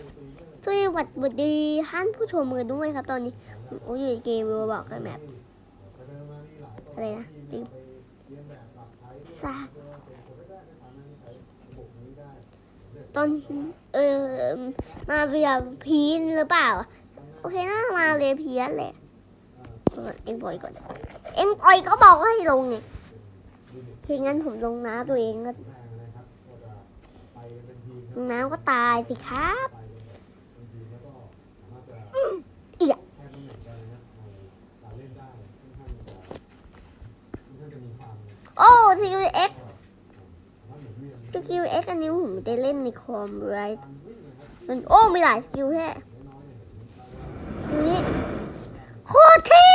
สวัสดีท่านผู้ชมกันด้วยครับ ตอนนี้ผมก็อยู่ในเกมบอกกันแบบอะไรนะติวซาตอนเออมาเรียพีนหรือเปล่า โอเคนะมาเรียพีนแหละเอ็งปล่อยก่อนเอ็งปล่อยก็บอกให้ลงไงทีงั้นผมลงน้ำตัวเองก็น้ำก็ตายสิครับ อีกอะ โอ้สกิลเอ็กสกิลเอันนี้ผมได้เล่นในคอมไรมันโอ้มีหลายสกิลแค่นี้โคตรเท่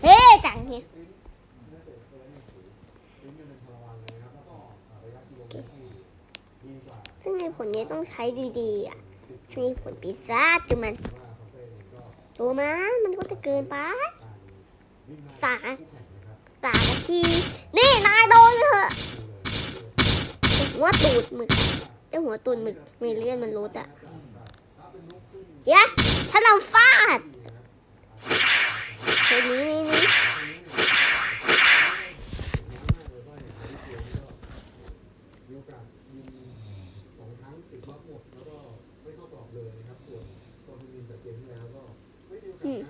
เท่จังเนี่ยซึ่งในผลนี้ต้องใช้ดีๆอะซึ่งในผลปีศาจคือมันตัวมันมันก็จะเกินไปสาสามนาที นี่ นายโดนเถอะ หัวตูดหมึกเจ้าหัวตูดหมึกมีเลื่อนมันลดอะเดี๋ยวฉันเอาฟาดเฮ้ยนี่นี่นี่อืม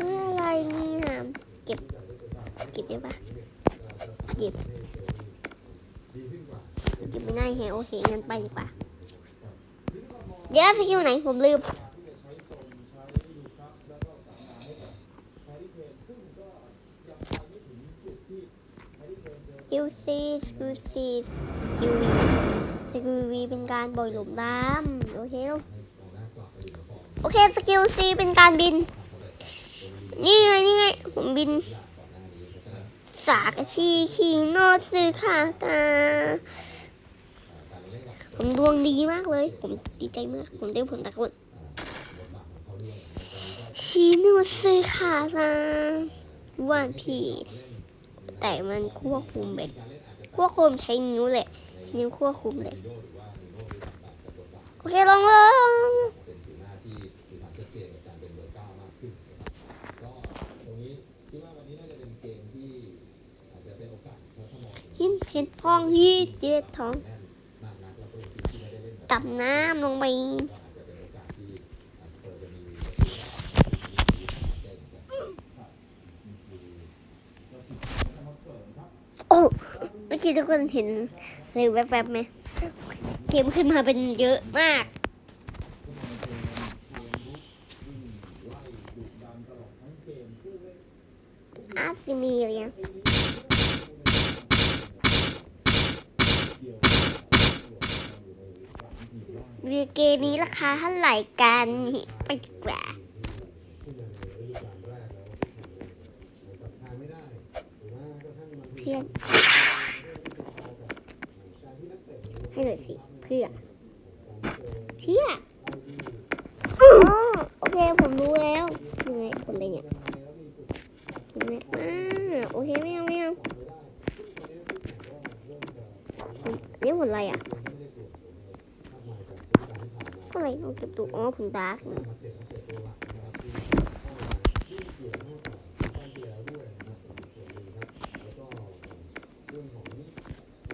อะไรเนี่ยเก็บ เก็บได้ปะเก็บ เก็บไม่ได้แฮะโอเคงั้นไปดีกว่าเดี๋ยวสกิลไหนผมลืมสกิลซีสกิลซีสกิลวีสกิลวีเป็นการปล่อยหลุมดำโอเคลูกโอเคสกิลซีเป็นการบิน นี่ไงนี่ไงผมบิน สากชีขี่นซื้อขาตา ผมดวงดีมากเลย ผมดีใจมาก ผมได้ผลตะกดชีนดซื้อขาตาวันพีซแต่มันควบคุมแบบควบคุมใช้นิ้วแหละ นิ้วควบคุมเลยโอเคลองเลยหินเห็ดทองที่เจ็ดทอง ตับน้ำลงไปโอ้ไม่คิดทุกคนเห็นเลยแวบๆไหมเกมขึ้นมาเป็นเยอะมาก อาร์ซิมีเรียงเวีเกมนี้ราคาเท่าไหร่กันไปดีกว่าเพื่อนให้หน่อยสิเพื่อนเชี่ยอ๋อโอเคผมรู้แล้วยังไงคนอะไรเนี่ยยังไงอ่าโอเคไม่เอาไม่เอานี่ผลอะไรอะ อะไรเอาเก็บตัวอ๋อผมดาร์กนะ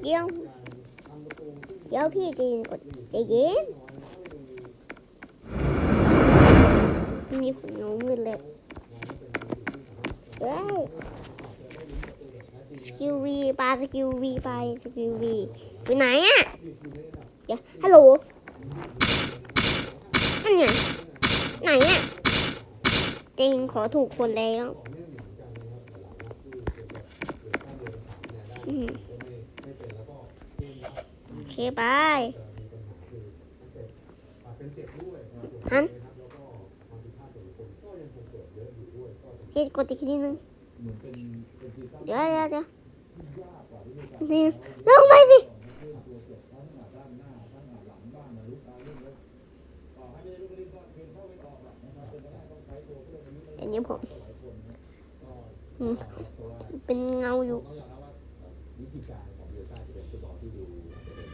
เดี๋ยวเดี๋ยวพี่จเย็นกดใจเย็นมีผลงงมืดเลยเฮ้ยสกิลวีปลาสกิลวีไปสกิลวีไปไหนอะเดี๋ยวฮัลโหล นั่นไงไหนอะเจง ขอถูกคนแล้วโอเคไปฮันพี่กดอีกทีนึงเดี๋ยวเดี๋ยวเดี๋ยวนี่ลงไปสิอั นนี้ผม เป็นเงาอยู่ต้องยอมรับว่าวิธีการของเบลต้าจะเป็นฟุตบอลที่ดูเป็น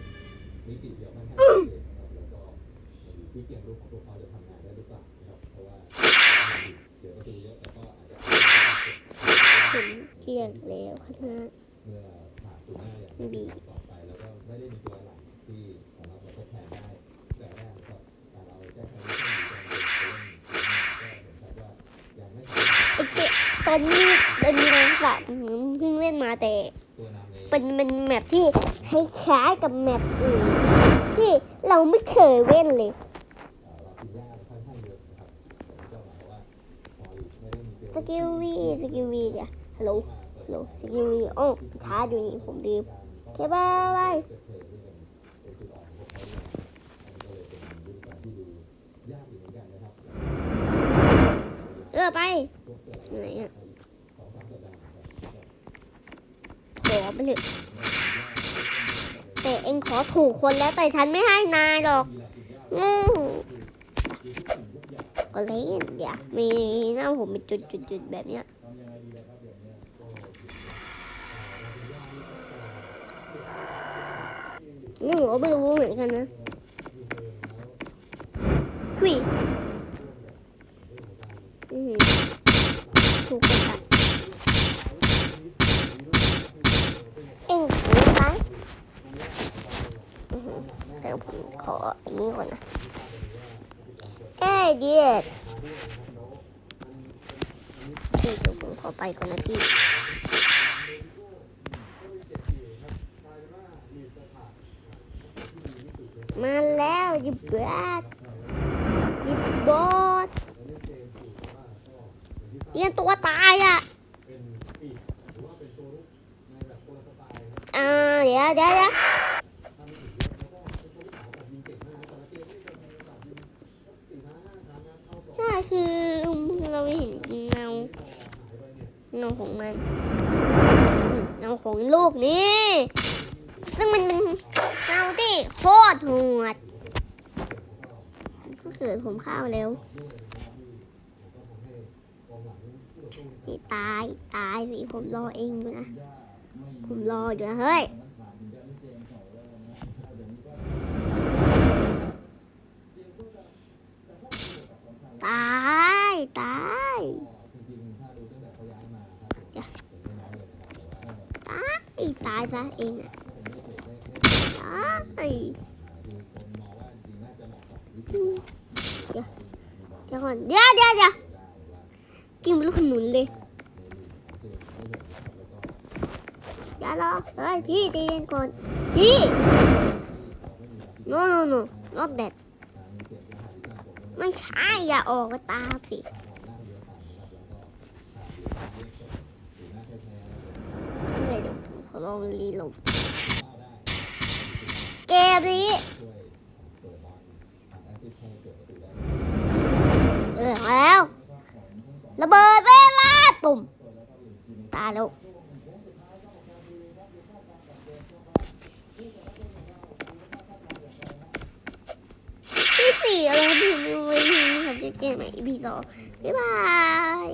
มิติเดียวค่อนเจนนะครับแล้วก็อยู่ที่เกมรุกของพวกเขาจะทำงานได้หรือเปล่านะครับเพราะว่าเสียประตูเยอะแต่ก็อาจจะเห็นเกลียดแล้วคณะเมื่อผ่านสู่หน้าอย่างที่ต่อไปแล้วก็ไม่ได้มีตัวหลังที่สามารถทดแทนได้แต่แรกก็การเอาแจ้ง อนนี้เป็นแรงสัตว์เพิ่งเล่นมาแต่ เป็นเป็นแมปที่คล้ายๆกับแมปอื่นที่เราไม่เคยเล่นเลยสกิลวีสกิลวีเดี๋ยวฮัลโหลฮัลโหลสกิลวีโอ้ช้าอยู่นี่ผมลืมโอเคบายบายเออไป พวกเกิด อยู่ไหนอะ สองสามสัปดาห์นะครับ ขอไปเลยแต่เองขอถูกคนแล้วแต่ฉันไม่ให้นายหรอกงูก็เล่นอย่ามีหน้าผมเป็นจุดๆๆแบบเนี้ยนี่ผมก็ไม่รู้เหมือนกันนะคุยอื้อหือถูกกดตัดเอ็งถูกไหมอื้อหือเดี๋ยวผม ขออันนี้ก่อนนะเอ้ยเดียดเดี๋ยวผมขอไปก่อนนะพี่มาแล้วยิบแบดยิบบอสเตรียมตัวตายอะอ่าเดี๋ยวเดี๋ยวเดี๋ยวใช่คือเราเห็นเงาเงา ของมันเงาของลูกนี่ซึ่งมันเป็นเงาที่โคตรโหดก็เกิดผมข้าวเร็วนี่ตายตายสิผมรอเองอยู่นะ ผมรออยู่นะเฮ้ย ตายตาย จริงๆถ้าดูตั้งแต่เขาย้ายมาครับผมผมไม่น้อยเลยนะครับแต่ว่า ตายตาย ซะเองอะผมไม่เคยได้ตายคือเหมาะกับวิธีเดี๋ยวก่อนเดี๋ยวเดี๋ยวเดี๋ยวกินเป็นลูกขนุนเลยอย่ารอเฮ้ยพี่ใจเย็นก่อนพี่ no no no not that ไม่ใช่อย่าออกตาสิ ลองรีโหลดเกมนี้เออมาแล้วระเบิดเวลาตุ่มตายแล้วที่สี่อะไรที่ไม่รู้ไม่รู้ทำเกมไหนพี่ต่อบ๊ายบาย